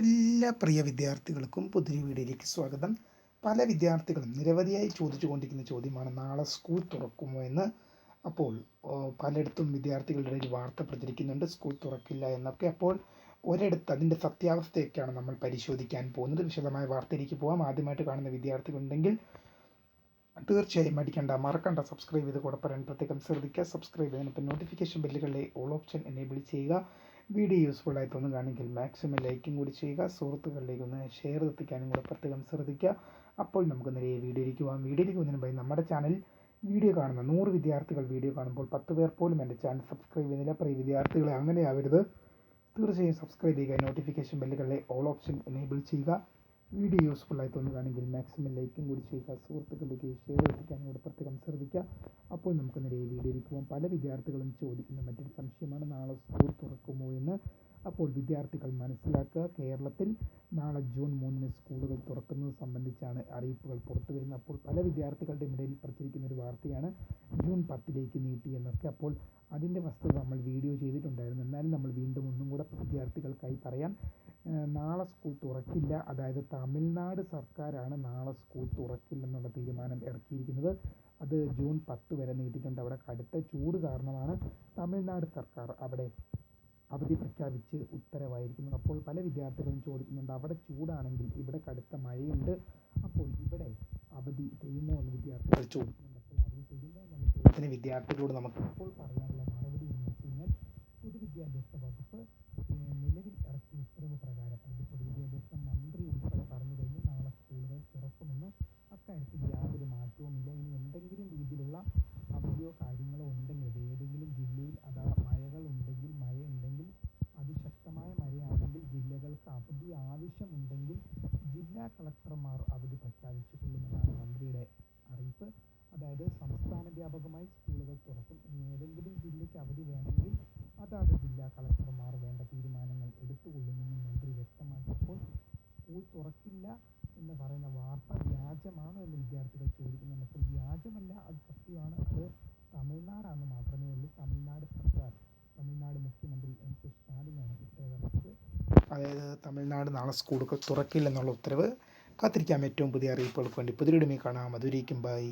എല്ലാ പ്രിയ വിദ്യാർത്ഥികൾക്കും പുതിയ വീഡിയോയിലേക്ക് സ്വാഗതം. പല വിദ്യാർത്ഥികളും നിരവധിയായി ചോദിച്ചു കൊണ്ടിരിക്കുന്ന ചോദ്യമാണ് നാളെ സ്കൂൾ തുറക്കുമോ? എന്ന്. അപ്പോൾ പലയിടത്തും വിദ്യാർത്ഥികളുടെ ഇടയിൽ വാർത്ത പ്രചരിക്കുന്നുണ്ട് സ്കൂൾ തുറക്കില്ല എന്നൊക്കെ. അപ്പോൾ ഒരിടത്ത് അതിന്റെ സത്യാവസ്ഥയൊക്കെയാണ് നമ്മൾ പരിശോധിക്കാൻ പോകുന്നത്. വിശദമായ വാർത്തയിലേക്ക് പോകാം ആദ്യമായിട്ട് കാണുന്ന വിദ്യാർത്ഥികളുണ്ടെങ്കിൽ തീർച്ചയായും മടിക്കണ്ട മറക്കണ്ട. സബ്സ്ക്രൈബ് ചെയ്ത് കൂടെ പറയാൻ പ്രത്യേകം ശ്രദ്ധിക്കുക. സബ്സ്ക്രൈബ് ചെയ്തിട്ട് നോട്ടിഫിക്കേഷൻ ബെല്ലുകളിലെ ഓൾ ഓപ്ഷൻ എനേബിൾ ചെയ്യുക. വീഡിയോ യൂസ്ഫുൾ ആയി തോന്നുകയാണെങ്കിൽ മാക്സിമം ലൈക്കും കൂടി ചെയ്യുക. സുഹൃത്തുക്കളിലേക്ക് ഒന്ന് ഷെയർ എത്തിക്കാനും കൂടെ പ്രത്യേകം ശ്രദ്ധിക്കുക. അപ്പോൾ നമുക്ക് നേരെ വീഡിയോയിലേക്ക് പോകാം. വീഡിയോയിലേക്ക് പോകുന്നതിന് പോയി നമ്മുടെ ചാനൽ വീഡിയോ കാണുന്ന നൂറ് വിദ്യാർത്ഥികൾ വീഡിയോ കാണുമ്പോൾ പത്ത് പേർ പോലും എന്റെ ചാനൽ സബ്സ്ക്രൈബ് ചെയ്യുന്നില്ല. പ്രിയ വിദ്യാർത്ഥികളെ അങ്ങനെയാവരുത് തീർച്ചയായും സബ്സ്ക്രൈബ് ചെയ്യുക നോട്ടിഫിക്കേഷൻ ബെല്ലുകളിലെ ഓൾ ഓപ്ഷൻ എനേബിൾ ചെയ്യുക. വീഡിയോ യൂസ്ഫുൾ ആയി തോന്നുകയാണെങ്കിൽ മാക്സിമം ലൈക്കും കൂടി ചെയ്യുക. സുഹൃത്തുക്കളിലേക്ക് ഷെയർ എത്തിക്കാൻ കൂടെ പ്രത്യേകം ശ്രദ്ധിക്കുക. അപ്പോൾ നമുക്ക് നേരെ വീഡിയോയിലേക്ക് പോകാം. പല വിദ്യാർത്ഥികളും ചോദിക്കുന്ന മറ്റൊരു സംശയമാണ് നാളെ സ്കൂൾ തുറക്കുമോ എന്ന്? അപ്പോൾ വിദ്യാർത്ഥികൾ മനസ്സിലാക്കുക. കേരളത്തിൽ നാളെ ജൂൺ മൂന്നിന് സ്കൂളുകൾ തുറക്കുന്നത് സംബന്ധിച്ചാണ് അറിയിപ്പുകൾ പുറത്തു വരുന്നത്. അപ്പോൾ പല വിദ്യാർത്ഥികളുടെ ഇടയിൽ പ്രചരിക്കുന്ന ഒരു വാർത്തയാണ് ജൂൺ പത്തിലേക്ക് നീട്ടി എന്നൊക്കെ. അപ്പോൾ അതിന്റെ വസ്തുത നമ്മൾ വീഡിയോ ചെയ്തിട്ടുണ്ടായിരുന്നു. എന്നാലും നമ്മൾ വീണ്ടും ഒന്നും കൂടെ വിദ്യാർത്ഥികൾക്കായി പറയാം. നാളെ സ്കൂൾ തുറക്കില്ല. അതായത് തമിഴ്നാട് സർക്കാരാണ് നാളെ സ്കൂൾ തുറക്കില്ലെന്നുള്ള തീരുമാനം ഇറക്കിയിരിക്കുന്നത്. അത് ജൂൺ പത്ത് വരെ നീട്ടിയിട്ടുണ്ട്. അവിടെ കടുത്ത ചൂട് കാരണമാണ് തമിഴ്നാട് സർക്കാർ അവിടെ അവധി പ്രഖ്യാപിച്ച് ഉത്തരവായിരിക്കുന്നത്. അപ്പോൾ പല വിദ്യാർത്ഥികളും ചോദിക്കുന്നുണ്ട് അവിടെ ചൂടാണെങ്കിൽ ഇവിടെ കടുത്ത മഴയുണ്ട് അപ്പോൾ ഇവിടെ അവധി ചെയ്യുമോ എന്ന് വിദ്യാർത്ഥികൾ ചോദിക്കുന്നുണ്ട്. അപ്പോൾ അവധി ചെയ്യുമോ എന്നുള്ള ചോദ്യത്തിന് വിദ്യാർത്ഥികളോട് നമുക്ക് ഇപ്പോൾ പറയാനുള്ള പൊതുവിദ്യാഭ്യാസ വകുപ്പ് നിലവിൽ ഇറക്കിയ ഉത്തരവ് പ്രകാരം അതിപ്പോൾ വിദ്യാഭ്യാസ മന്ത്രി ഉൾപ്പെടെ പറഞ്ഞു കഴിഞ്ഞു നാളെ സ്കൂളുകൾ തുറക്കുമെന്ന് അക്കാര്യത്തിൽ യാതൊരു മാറ്റവുമില്ല. ഇനി എന്തെങ്കിലും രീതിയിലുള്ള അവധിയോ കാര്യങ്ങളോ ഉണ്ടെങ്കിൽ ഏതെങ്കിലും ജില്ലയിൽ അഥവാ മഴകൾ ഉണ്ടെങ്കിൽ മഴയുണ്ടെങ്കിൽ അതിശക്തമായ മഴയാണെങ്കിൽ ജില്ലകൾക്ക് അവധി ആവശ്യമുണ്ടെങ്കിൽ ജില്ലാ കളക്ടർമാർ അവധി പ്രഖ്യാപിച്ചു കൊള്ളുമെന്നാണ് മന്ത്രിയുടെ അറിയിപ്പ്. അതായത് സംസ്ഥാന വ്യാപകമായി സ്കൂളുകൾ തുറക്കും. ഇനി ഏതെങ്കിലും ജില്ലയ്ക്ക് അവധി വേണമെങ്കിൽ അതാത് ജില്ലാ കളക്ടർമാർ വേണ്ട തീരുമാനങ്ങൾ എടുത്തുകൊള്ളുമെന്ന് മന്ത്രി വ്യക്തമാക്കിയപ്പോൾ സ്കൂൾ തുറക്കില്ല എന്ന് പറയുന്ന വാർത്ത വ്യാജമാണോ എന്ന് വിദ്യാർത്ഥികൾ ചോദിക്കുന്നുണ്ട് അപ്പോൾ വ്യാജമല്ല അത് സത്യമാണ്. അത് തമിഴ്നാടാണ് മാത്രമേ ഉള്ളൂ. തമിഴ്നാട് സർക്കാർ തമിഴ്നാട് മുഖ്യമന്ത്രി എം കെ സ്റ്റാലിനാണ് ഉത്തരവിറക്കിയത്. അതായത് തമിഴ്നാട് നാളെ സ്കൂളുകൾ തുറക്കില്ലെന്നുള്ള ഉത്തരവ് കാത്തിരിക്കാം. ഏറ്റവും പുതിയ അറിയിപ്പുകൾക്ക് വേണ്ടി പുതിയ കാണാം. അതുവരേക്കും ബൈ.